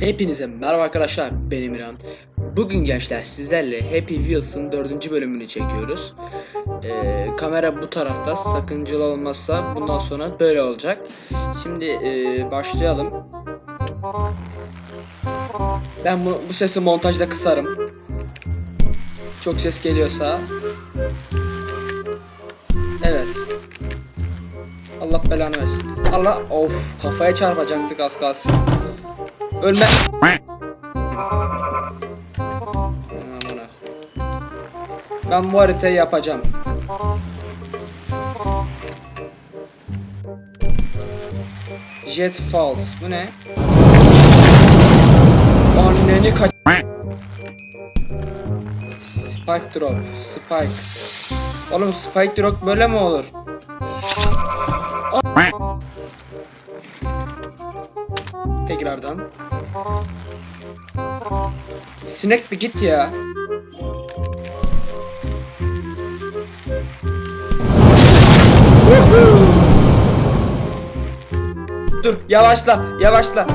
Hepinize merhaba arkadaşlar ben Emirhan. Bugün gençler sizlerle Happy Wheels'ın dördüncü bölümünü çekiyoruz. Ee, kamera bu tarafta sakıncalı olmazsa bundan sonra böyle olacak. Şimdi ee, başlayalım. Ben bu, bu sesi montajda kısarım. Çok ses geliyorsa. Evet. Allah belanı versin. Allah of kafaya çarpacaktık az kalsın. Ölme. Ben bu haritayı yapacağım. Jet Falls. Bu ne? Anneni kaç... Spike Drop. Spike. Oğlum Spike Drop böyle mi olur? Tekrardan. Sinek bir git ya. Dur yavaşla yavaşla.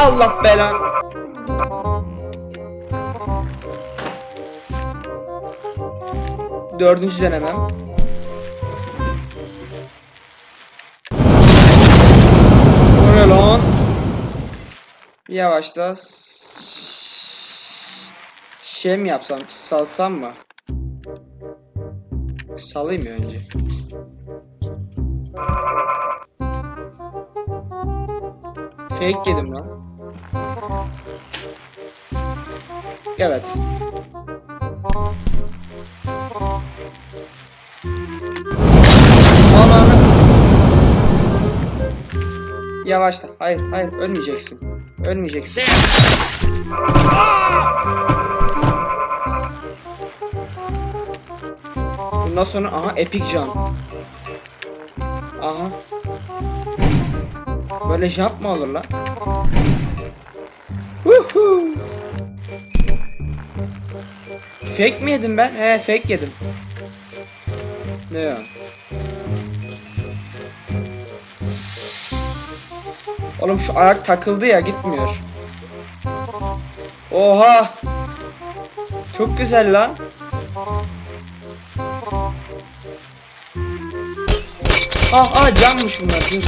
Allah belan. Dördüncü denemem. Lan? Yavaşla. Şey mi yapsam? Salsam mı? Salayım mı önce? Fake yedim lan. Evet. Yavaşla. Hayır, hayır. Ölmeyeceksin. Ölmeyeceksin. Bundan sonra aha epic jump. Aha. Böyle jump mı olur lan? Fake mi yedim ben? He fake yedim. Ne ya? Oğlum şu ayak takıldı ya gitmiyor. Oha! Çok güzel lan. Ah ah canmış bunlar. Dur.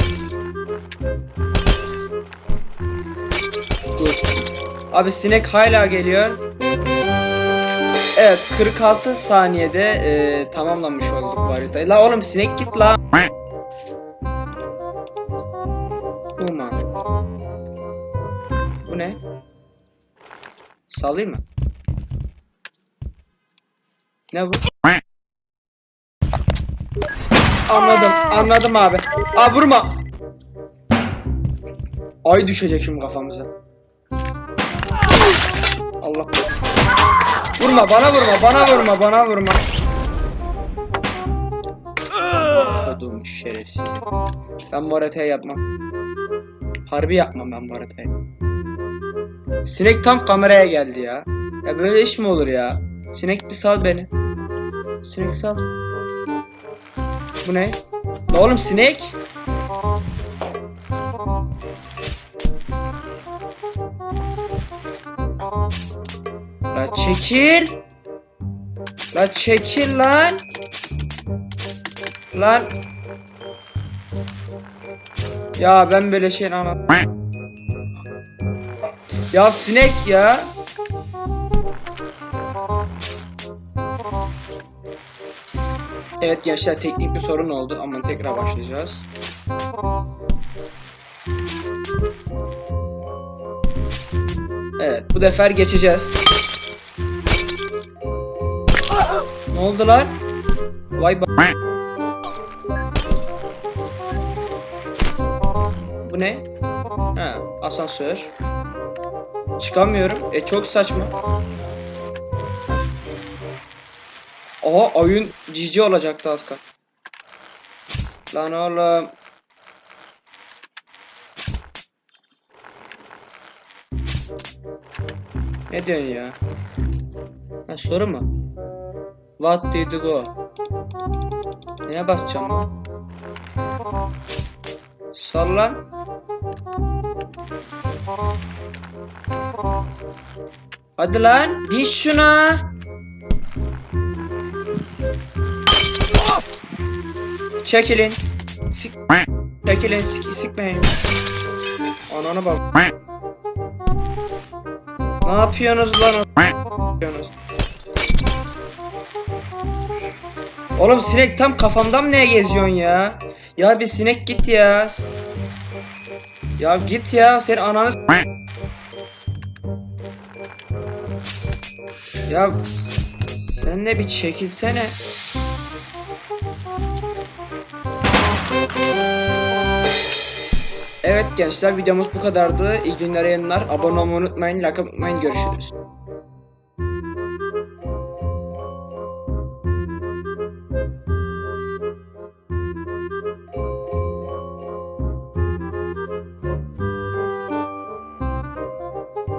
Dur. Abi sinek hala geliyor. Evet 46 saniyede e, tamamlamış olduk bu haritayı. La oğlum sinek git la. Ne? Salayım mı? Ne bu? Anladım, anladım abi. Aa vurma. Ay düşecek şimdi kafamıza. Allah. Vurma, bana vurma, bana vurma, bana vurma. Kodum şerefsiz. Ben bu yapmam. Harbi yapmam ben bu. Sinek tam kameraya geldi ya. Ya böyle iş mi olur ya? Sinek bir sal beni. Sinek sal. Bu ne? La oğlum sinek. La çekil. La çekil lan. Lan. Ya ben böyle şeyin anlat. Ya sinek ya. Evet gençler teknik bir sorun oldu ama tekrar başlayacağız. Evet bu defer geçeceğiz. Ne oldu lan? Vay ba- Bu ne? Ha asansör. Çıkamıyorum. E çok saçma. Oha oyun cici olacaktı az kal. Lan oğlum. Ne diyorsun ya? Ha soru mu? What did go? Neye basacağım lan? Sal. Hadi lan bin şuna. Çekilin. Sik Çekilin sik sikmeyin. Ananı bak. Ne yapıyorsunuz lan? Yapıyorsunuz? Oğlum sinek tam kafamdan neye geziyorsun ya? Ya bir sinek git ya. Ya git ya sen ananı Ya sen de bir çekilsene. Evet gençler videomuz bu kadardı. İyi günler yayınlar. Abone olmayı unutmayın. Like atmayı unutmayın. Görüşürüz.